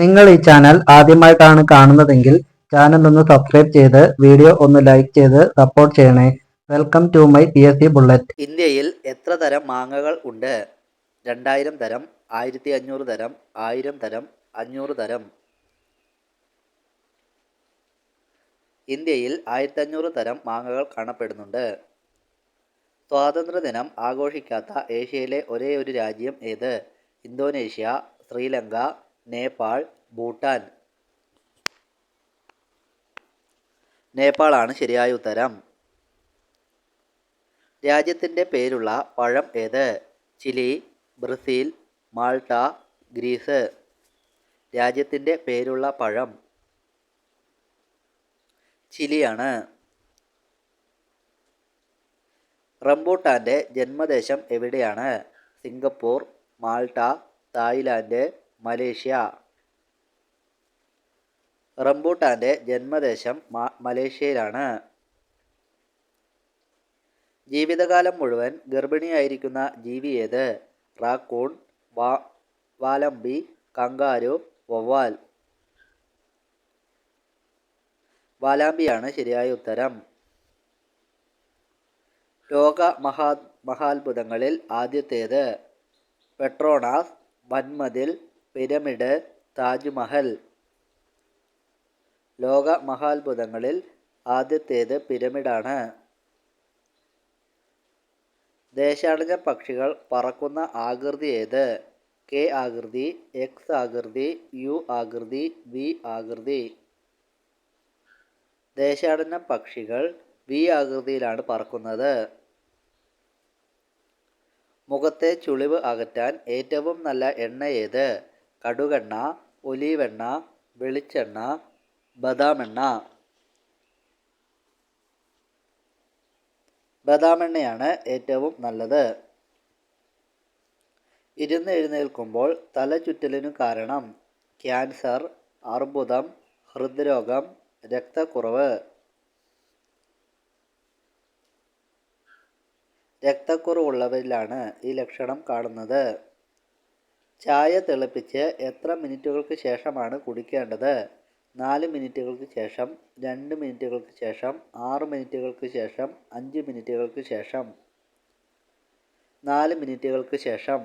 നിങ്ങൾ ഈ ചാനൽ ആദ്യമായിട്ടാണ് കാണുന്നതെങ്കിൽ ചാനൽ ഒന്ന് സബ്സ്ക്രൈബ് ചെയ്ത് വീഡിയോ ഒന്ന് ലൈക്ക് ചെയ്ത് സപ്പോർട്ട് ചെയ്യണേ. Welcome to my P S C bullet ഇന്ത്യയിൽ എത്ര തരം മാങ്ങകൾ ഉണ്ട്? രണ്ടായിരം തരം ആയിരത്തി അഞ്ഞൂറ് തരം ആയിരം തരം അഞ്ഞൂറ് തരം. ഇന്ത്യയിൽ ആയിരത്തി അഞ്ഞൂറ് തരം മാങ്ങകൾ കാണപ്പെടുന്നുണ്ട്. സ്വാതന്ത്ര്യദിനം ആഘോഷിക്കാത്ത ഏഷ്യയിലെ ഒരേ ഒരു രാജ്യം ഏത്? ഇന്തോനേഷ്യ ശ്രീലങ്ക നേപ്പാൾ ഭൂട്ടാൻ. നേപ്പാളാണ് ശരിയായ ഉത്തരം. രാജ്യത്തിന്റെ പേരുള്ള പഴം ഏത്? Chile Brazil Malta Greece. രാജ്യത്തിന്റെ പേരുള്ള പഴം ചിലിയാണ്. റംബൂട്ടാന്റെ ജന്മദേശം എവിടെയാണ്? Singapore Malta Thailand Malaysia. റംബൂട്ടാന്റെ ജന്മദേശം മലേഷ്യയിലാണ്. ജീവിതകാലം മുഴുവൻ ഗർഭിണിയായിരിക്കുന്ന ജീവി ഏത്? റാക്കൂൺ വാ വാലമ്പി കങ്കാരു വവ്വാൽ. വാലാമ്പിയാണ് ശരിയായ ഉത്തരം. ലോക മഹാ മഹാത്ഭുതങ്ങളിൽ ആദ്യത്തേത്. പെട്രോണാസ് വൻമതിൽ പിരമിഡ് താജ്മഹൽ ലോക മഹാത്ഭുതങ്ങളിൽ ആദ്യത്തേത് പിരമിഡാണ്. ദേശാടന പക്ഷികൾ പറക്കുന്ന ആകൃതി ഏത്? കെ ആകൃതി എക്സ് ആകൃതി യു ആകൃതി വി ആകൃതി. ദേശാടന പക്ഷികൾ വി ആകൃതിയിലാണ് പറക്കുന്നത്. മുഖത്തെ ചുളിവ് അകറ്റാൻ ഏറ്റവും നല്ല എണ്ണ ഏത്? കടുകെണ്ണ ഒലീവെണ്ണ വെളിച്ചെണ്ണ ബദാം എണ്ണ ബദാം എണ്ണയാണ് ഏറ്റവും നല്ലത്. ഇരുന്ന് എഴുന്നേൽക്കുമ്പോൾ തല ചുറ്റലിനു കാരണം ക്യാൻസർ അർബുദം ഹൃദ്രോഗം രക്തക്കുറവ്. രക്തക്കുറവുള്ളവരിലാണ് ഈ ലക്ഷണം കാണുന്നത്. ചായ തിളപ്പിച്ച് എത്ര മിനിറ്റുകൾക്ക് ശേഷമാണ് കുടിക്കേണ്ടത്? നാല് മിനിറ്റുകൾക്ക് ശേഷം രണ്ട് മിനിറ്റുകൾക്ക് ശേഷം ആറ് മിനിറ്റുകൾക്ക് ശേഷം അഞ്ച് മിനിറ്റുകൾക്ക് ശേഷം. നാല് മിനിറ്റുകൾക്ക് ശേഷം.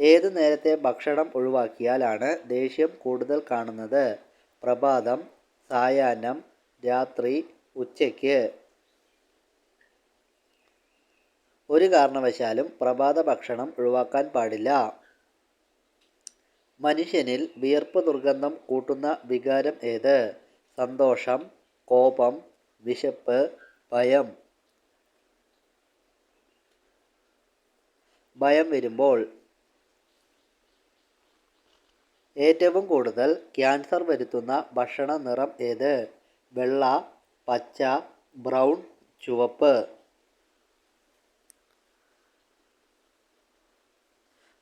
ഏത് നേരത്തെ ഭക്ഷണം ഒഴിവാക്കിയാലാണ് ദേഷ്യം കൂടുതൽ കാണുന്നത്? പ്രഭാതം സായാഹ്നം രാത്രി ഉച്ചയ്ക്ക്. ഒരു കാരണവശാലും പ്രഭാത ഭക്ഷണം ഒഴിവാക്കാൻ പാടില്ല. മനുഷ്യനിൽ വിയർപ്പ് ദുർഗന്ധം കൂട്ടുന്ന വികാരം ഏത്? സന്തോഷം കോപം വിശപ്പ് ഭയം. ഭയം വരുമ്പോൾ ഏറ്റവും കൂടുതൽ ക്യാൻസർ വരുത്തുന്ന ഭക്ഷണ നിറം ഏത്? വെള്ള പച്ച ബ്രൗൺ ചുവപ്പ്.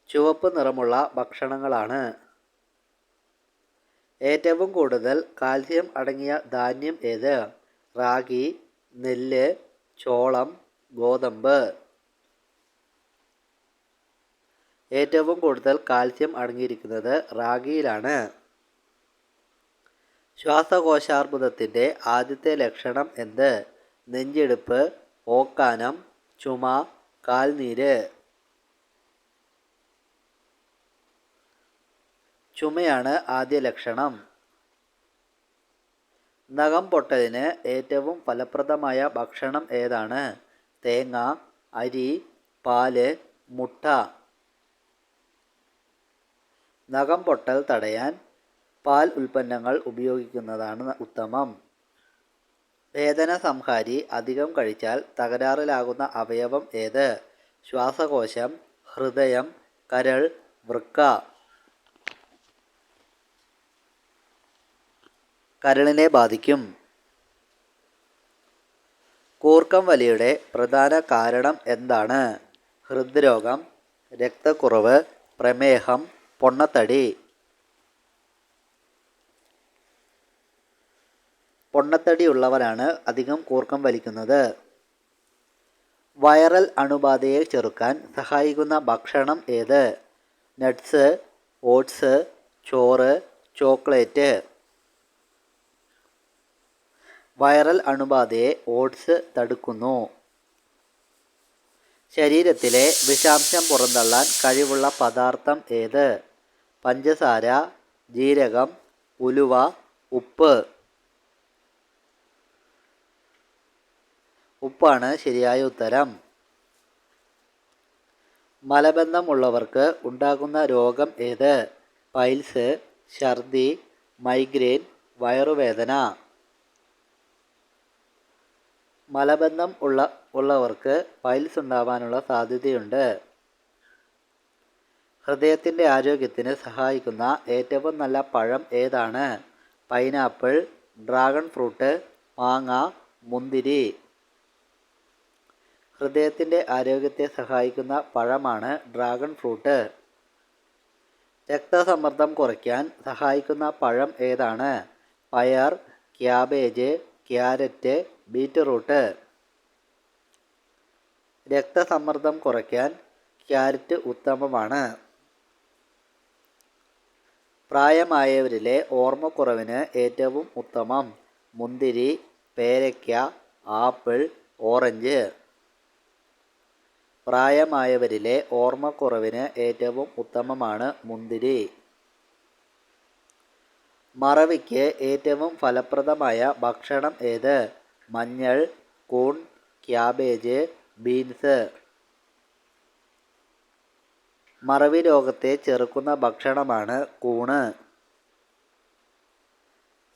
ചുവപ്പ് നിറമുള്ള ഭക്ഷണങ്ങളാണ്. ഏറ്റവും കൂടുതൽ കാൽസ്യം അടങ്ങിയ ധാന്യം ഏത്? റാഗി നെല്ല് ചോളം ഗോതമ്പ്. ഏറ്റവും കൂടുതൽ കാൽസ്യം അടങ്ങിയിരിക്കുന്നത് റാഗിയിലാണ്. ശ്വാസകോശാർബുദത്തിന്റെ ആദ്യത്തെ ലക്ഷണം എന്ത്? നെഞ്ചെടുപ്പ് ഓക്കാനം ചുമ കാൽനീര്. ചുമയാണ് ആദ്യ ലക്ഷണം. നഖം പൊട്ടലിന് ഏറ്റവും ഫലപ്രദമായ ഭക്ഷണം ഏതാണ്? തേങ്ങ അരി പാൽ മുട്ട. നഖം പൊട്ടൽ തടയാൻ പാൽ ഉൽപ്പന്നങ്ങൾ ഉപയോഗിക്കുന്നതാണ് ഉത്തമം. വേദന സംഹാരി അധികം കഴിച്ചാൽ തകരാറിലാകുന്ന അവയവം ഏത്? ശ്വാസകോശം ഹൃദയം കരൾ വൃക്ക. കരളിനെ ബാധിക്കും. കൂർക്കം വലിയുടെ പ്രധാന കാരണം എന്താണ്? ഹൃദ്രോഗം രക്തക്കുറവ് പ്രമേഹം പൊണ്ണത്തടി. പൊണ്ണത്തടി ഉള്ളവരാണ് അധികം കൂർക്കം വലിക്കുന്നത്. വൈറൽ അണുബാധയെ ചെറുക്കാൻ സഹായിക്കുന്ന ഭക്ഷണം ഏത്? നട്ട്സ് ഓട്സ് ചോറ് ചോക്ലേറ്റ്. വൈറൽ അണുബാധയെ ഓട്സ് തടുക്കുന്നു. ശരീരത്തിലെ വിഷാംശം പുറന്തള്ളാൻ കഴിവുള്ള പദാർത്ഥം ഏത്? പഞ്ചസാര ജീരകം ഉലുവ ഉപ്പ്. ഉപ്പാണ് ശരിയായ ഉത്തരം. മലബന്ധമുള്ളവർക്ക് ഉണ്ടാകുന്ന രോഗം ഏത്? പൈൽസ് ഛർദി മൈഗ്രെയിൻ വയറുവേദന. മലബന്ധം ഉള്ള ഉള്ളവർക്ക് പൈൽസ് ഉണ്ടാവാനുള്ള സാധ്യതയുണ്ട്. ഹൃദയത്തിന്റെ ആരോഗ്യത്തിന് സഹായിക്കുന്ന ഏറ്റവും നല്ല പഴം ഏതാണ്? പൈനാപ്പിൾ ഡ്രാഗൺ ഫ്രൂട്ട് മാങ്ങ മുന്തിരി. ഹൃദയത്തിന്റെ ആരോഗ്യത്തെ സഹായിക്കുന്ന പഴമാണ് ഡ്രാഗൺ ഫ്രൂട്ട്. രക്തസമ്മർദ്ദം കുറയ്ക്കാൻ സഹായിക്കുന്ന പഴം ഏതാണ്? പയർ ക്യാബേജ് ക്യാരറ്റ് ബീറ്റ്റൂട്ട്. രക്തസമ്മർദ്ദം കുറയ്ക്കാൻ ക്യാരറ്റ് ഉത്തമമാണ്. പ്രായമായവരിലെ ഓർമ്മക്കുറവിന് ഏറ്റവും ഉത്തമം മുന്തിരി പേരയ്ക്ക ആപ്പിൾ ഓറഞ്ച്. പ്രായമായവരിലെ ഓർമ്മക്കുറവിന് ഏറ്റവും ഉത്തമമാണ് മുന്തിരി. മറവിക്ക് ഏറ്റവും ഫലപ്രദമായ ഭക്ഷണം ഏത്? മഞ്ഞൾ കൂൺ ക്യാബേജ് ബീൻസ്. മറവി രോഗത്തെ ചെറുക്കുന്ന ഭക്ഷണമാണ് കൂണ്.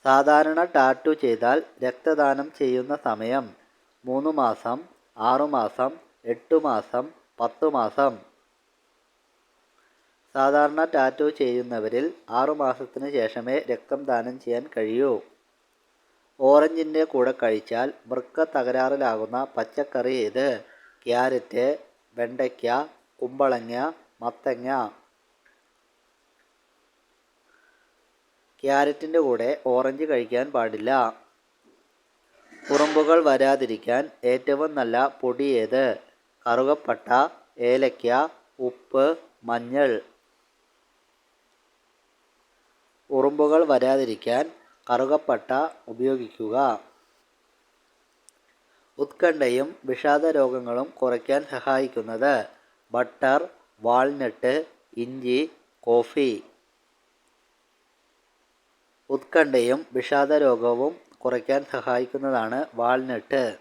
സാധാരണ ടാറ്റു ചെയ്താൽ രക്തദാനം ചെയ്യുന്ന സമയം മൂന്ന് മാസം ആറുമാസം എട്ട് മാസം പത്ത് മാസം. സാധാരണ ടാറ്റു ചെയ്യുന്നവരിൽ ആറു മാസത്തിന് ശേഷമേ രക്തം ദാനം ചെയ്യാൻ കഴിയൂ. ഓറഞ്ചിന്റെ കൂടെ കഴിച്ചാൽ വൃക്ക തകരാറിലാകുന്ന പച്ചക്കറി ഇത് ക്യാരറ്റ് വെണ്ടയ്ക്ക കുമ്പളങ്ങ മത്തങ്ങ. ക്യാരറ്റിന്റെ കൂടെ ഓറഞ്ച് കഴിക്കാൻ പാടില്ല. കുറുമ്പുകൾ വരാതിരിക്കാൻ ഏറ്റവും നല്ല പൊടിയേത് കറുകപ്പട്ട ഏലയ്ക്ക ഉപ്പ് മഞ്ഞൾ. ഉറുമ്പുകൾ വരാതിരിക്കാൻ കറുകപ്പട്ട ഉപയോഗിക്കുക. ഉത്കണ്ഠയും വിഷാദ രോഗങ്ങളും കുറയ്ക്കാൻ സഹായിക്കുന്നത് ബട്ടർ വാൾനട്ട് ഇഞ്ചി കോഫി. ഉത്കണ്ഠയും വിഷാദ രോഗവും കുറയ്ക്കാൻ സഹായിക്കുന്നതാണ് വാൾനട്ട്.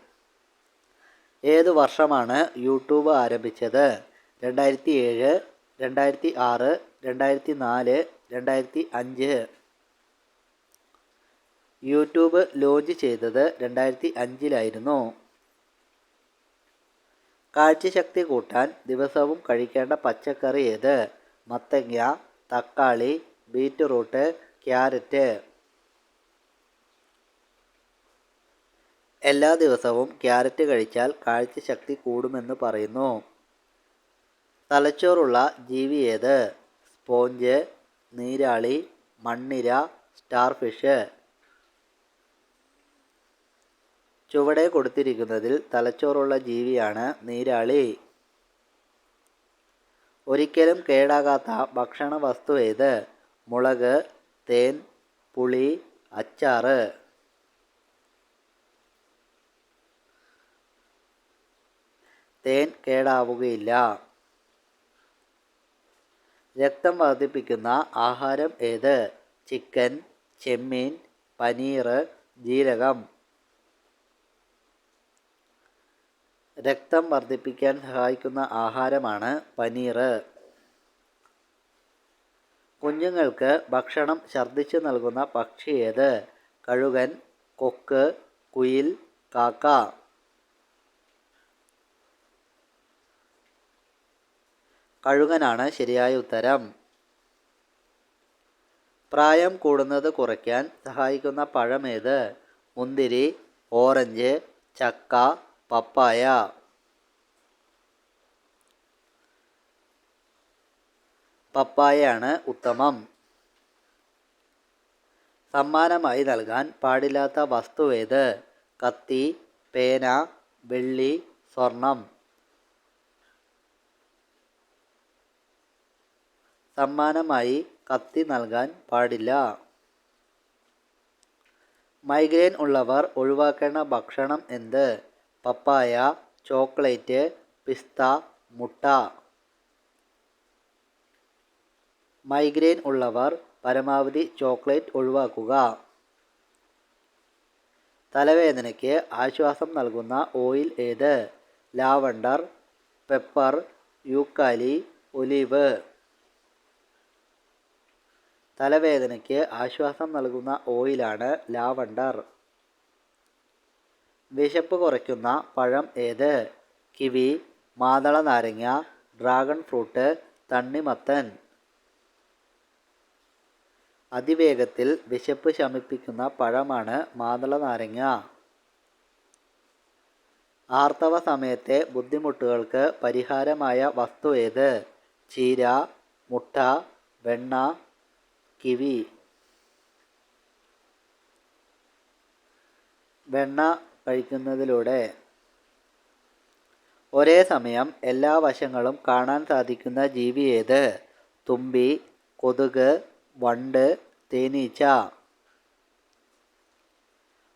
ഏത് വർഷമാണ് യൂട്യൂബ് ആരംഭിച്ചത്? രണ്ടായിരത്തി ഏഴ് രണ്ടായിരത്തി ആറ് രണ്ടായിരത്തി നാല് രണ്ടായിരത്തി അഞ്ച് യൂട്യൂബ് ലോഞ്ച് ചെയ്തത് രണ്ടായിരത്തി അഞ്ചിലായിരുന്നു കാഴ്ചശക്തി കൂട്ടാൻ ദിവസവും കഴിക്കേണ്ട പച്ചക്കറി ഏത്? മത്തങ്ങ തക്കാളി ബീറ്റ്റൂട്ട് ക്യാരറ്റ്. എല്ലാ ദിവസവും ക്യാരറ്റ് കഴിച്ചാൽ കാഴ്ചശക്തി കൂടുമെന്ന് പറയുന്നു. തലച്ചോറുള്ള ജീവി ഏത്? സ്പോഞ്ച് നീരാളി മണ്ണിര സ്റ്റാർ ഫിഷ് ചുവടെ കൊടുത്തിരിക്കുന്നതിൽ തലച്ചോറുള്ള ജീവിയാണ് നീരാളി. ഒരിക്കലും കേടാകാത്ത ഭക്ഷണ വസ്തു ഏത്? മുളക് തേൻ പുളി അച്ചാറ്. തേൻ കേടാവുകയില്ല. രക്തം വർദ്ധിപ്പിക്കുന്ന ആഹാരം ഏത്? ചിക്കൻ ചെമ്മീൻ പനീർ ജീരകം. രക്തം വർദ്ധിപ്പിക്കാൻ സഹായിക്കുന്ന ആഹാരമാണ് പനീർ. കുഞ്ഞുങ്ങൾക്ക് ഭക്ഷണം ഛർദ്ദിച്ചു നൽകുന്ന പക്ഷി ഏത്? കഴുകൻ കൊക്ക് കുയിൽ കാക്ക. കഴുകനാണ് ശരിയായ ഉത്തരം. പ്രായം കൂടുന്നത് കുറയ്ക്കാൻ സഹായിക്കുന്ന പഴമേത് മുന്തിരി ഓറഞ്ച് ചക്ക പപ്പായ. പപ്പായയാണ് ഉത്തമം. സമ്മാനമായി നൽകാൻ പാടില്ലാത്ത വസ്തു ഏത്? കത്തി പേന വെള്ളി സ്വർണം. സമ്മാനമായി കത്തി നൽകാൻ പാടില്ല. മൈഗ്രെയിൻ ഉള്ളവർ ഒഴിവാക്കേണ്ട ഭക്ഷണം എന്ത്? പപ്പായ ചോക്ലേറ്റ് പിസ്ത മുട്ട. മൈഗ്രെയിൻ ഉള്ളവർ പരമാവധി ചോക്ലേറ്റ് ഒഴിവാക്കുക. തലവേദനയ്ക്ക് ആശ്വാസം നൽകുന്ന ഓയിൽ ഏത്? ലാവണ്ടർ പെപ്പർ യൂക്കാലി ഒലിവ്. തലവേദനയ്ക്ക് ആശ്വാസം നൽകുന്ന ഓയിലാണ് ലാവണ്ടർ. വിശപ്പ് കുറയ്ക്കുന്ന പഴം ഏത്? കിവി മാതള നാരങ്ങ ഡ്രാഗൺ ഫ്രൂട്ട് തണ്ണിമത്തൻ. അതിവേഗത്തിൽ വിശപ്പ് ശമിപ്പിക്കുന്ന പഴമാണ് മാതള നാരങ്ങ. ആർത്തവ സമയത്തെ ബുദ്ധിമുട്ടുകൾക്ക് പരിഹാരമായ വസ്തു ഏത്? ചീര മുട്ട വെണ്ണ കിവി. വെണ്ണ കഴിക്കുന്നതിലൂടെ ഒരേ സമയം എല്ലാ വശങ്ങളും കാണാൻ സാധിക്കുന്ന ജീവി ഏത്? തുമ്പി കൊതുക് വണ്ട് തേനീച്ച.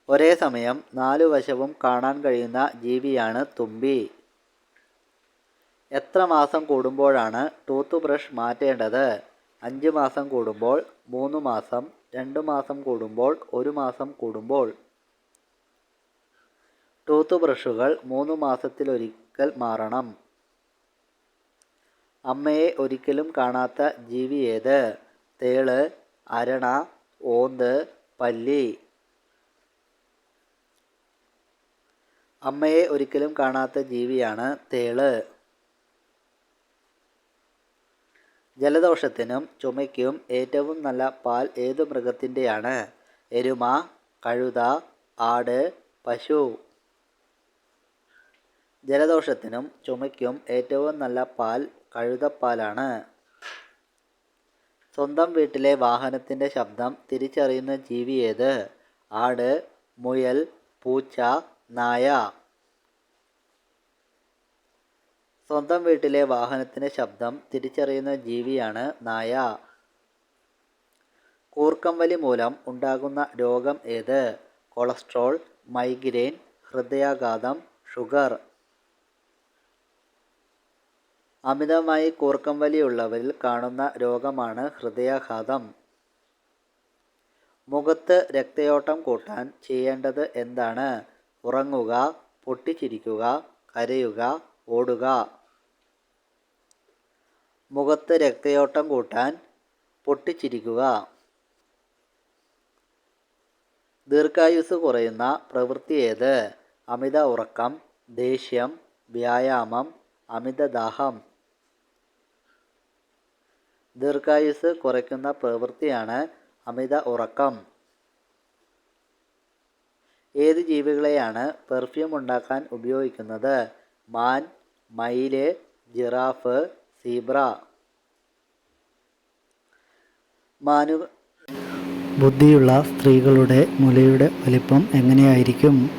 ഒരേ സമയം നാലു വശവും കാണാൻ കഴിയുന്ന ജീവിയാണ് തുമ്പി. എത്ര മാസം കൂടുമ്പോഴാണ് ടൂത്ത് ബ്രഷ് മാറ്റേണ്ടത്? അഞ്ച് മാസം കൂടുമ്പോൾ മൂന്ന് മാസം രണ്ട് മാസം കൂടുമ്പോൾ ഒരു മാസം കൂടുമ്പോൾ. ടൂത്ത് ബ്രഷുകൾ മൂന്ന് മാസത്തിലൊരിക്കൽ മാറണം. അമ്മയെ ഒരിക്കലും കാണാത്ത ജീവി ഏത്? തേൾ അരണ ഓന്ത് പല്ലി. അമ്മയെ ഒരിക്കലും കാണാത്ത ജീവിയാണ് തേൾ. ജലദോഷത്തിനും ചുമയ്ക്കും ഏറ്റവും നല്ല പാൽ ഏതു മൃഗത്തിന്റെയാണ്? എരുമ കഴുത ആട് പശു. ജലദോഷത്തിനും ചുമയ്ക്കും ഏറ്റവും നല്ല പാൽ കഴുതപ്പാലാണ്. സ്വന്തം വീട്ടിലെ വാഹനത്തിന്റെ ശബ്ദം തിരിച്ചറിയുന്ന ജീവി ഏത്? ആട് മുയൽ പൂച്ച നായ. സ്വന്തം വീട്ടിലെ വാഹനത്തിന്റെ ശബ്ദം തിരിച്ചറിയുന്ന ജീവിയാണ് നായ. കൂർക്കംവലി മൂലം ഉണ്ടാകുന്ന രോഗം ഏത്? കൊളസ്ട്രോൾ മൈഗ്രെയിൻ ഹൃദയാഘാതം ഷുഗർ. അമിതമായി കൂർക്കംവലിയുള്ളവരിൽ കാണുന്ന രോഗമാണ് ഹൃദയാഘാതം. മുഖത്ത് രക്തയോട്ടം കൂട്ടാൻ ചെയ്യേണ്ടത് എന്താണ്? ഉറങ്ങുക പൊട്ടിച്ചിരിക്കുക കരയുക ഓടുക. മുഖത്ത് രക്തയോട്ടം കൂട്ടാൻ പൊട്ടിച്ചിരിക്കുക. ദീർഘായുസ് കുറയുന്ന പ്രവൃത്തി ഏത്? അമിത ഉറക്കം ദേഷ്യം വ്യായാമം അമിത ദാഹം. ദീർഘായുസ് കുറയ്ക്കുന്ന പ്രവൃത്തിയാണ് അമിത ഉറക്കം. ഏത് ജീവികളെയാണ് പെർഫ്യൂം ഉണ്ടാക്കാൻ ഉപയോഗിക്കുന്നത്? മാൻ മയിൽ ജിറാഫ് സീബ്ര. മാനു ബുദ്ധിയുള്ള സ്ത്രീകളുടെ മുലയുടെ വലിപ്പം എങ്ങനെയായിരിക്കും?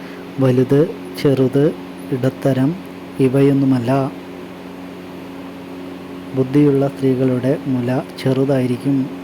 വലുത് ചെറുത് ഇടത്തരം ഇവയൊന്നുമല്ല. ബുദ്ധിയുള്ള സ്ത്രീകളുടെ മുല ചെറുതായിരിക്കും.